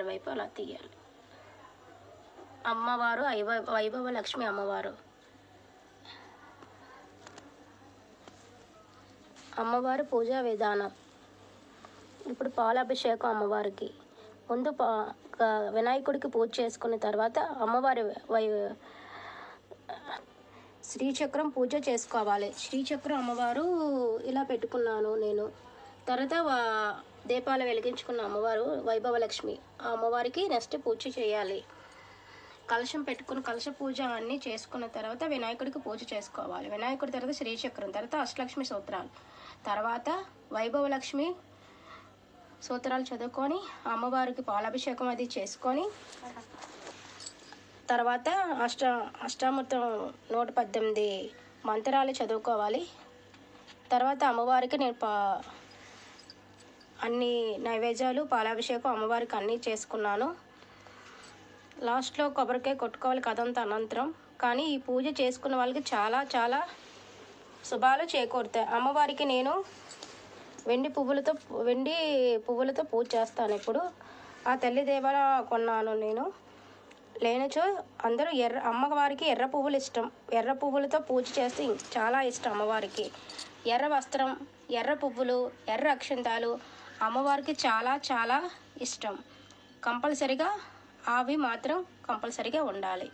అమ్మవారి వైపు అలా తీయాలి. అమ్మవారు వైభవ వైభవ లక్ష్మి అమ్మవారు. అమ్మవారి పూజా విధానం. ఇప్పుడు పాలాభిషేకం అమ్మవారికి. ముందు పా వినాయకుడికి పూజ చేసుకున్న తర్వాత అమ్మవారి వై శ్రీచక్రం పూజ చేసుకోవాలి. శ్రీచక్రం అమ్మవారు ఇలా పెట్టుకున్నాను నేను. తర్వాత దీపాలు వెలిగించుకున్న అమ్మవారు వైభవలక్ష్మి. ఆ అమ్మవారికి నెక్స్ట్ పూజ చేయాలి. కలశం పెట్టుకుని కలశ పూజ అన్నీ చేసుకున్న తర్వాత వినాయకుడికి పూజ చేసుకోవాలి. వినాయకుడి తర్వాత శ్రీచక్రం తర్వాత అష్టలక్ష్మి సూత్రాలు. తర్వాత వైభవలక్ష్మి సూత్రాలు చదువుకొని అమ్మవారికి పాలాభిషేకం అది చేసుకొని తర్వాత అష్ట అష్టామృతం నూట పద్దెనిమిది మంత్రాలు చదువుకోవాలి. తర్వాత అమ్మవారికి నేను పా అన్ని నైవేద్యాలు పాలాభిషేకం అమ్మవారికి అన్నీ చేసుకున్నాను. లాస్ట్లో కొబ్బరికాయ కొట్టుకోవాలి కదంతా అనంతరం. కానీ ఈ పూజ చేసుకున్న వాళ్ళకి చాలా చాలా శుభాలు చేకూరుతాయి. అమ్మవారికి నేను వెండి పువ్వులతో వెండి పువ్వులతో పూజ చేస్తాను ఇప్పుడు. ఆ తల్లి దేవాల కొన్నాను నేను. లేనిచో అందరూ ఎర్ర అమ్మవారికి ఎర్ర పువ్వులు ఇష్టం. ఎర్ర పువ్వులతో పూజ చేస్తే చాలా ఇష్టం అమ్మవారికి. ఎర్ర వస్త్రం ఎర్ర పువ్వులు ఎర్ర అక్షంతాలు అమ్మవారికి చాలా చాలా ఇష్టం. కంపల్సరిగా అవి మాత్రం కంపల్సరిగా ఉండాలి.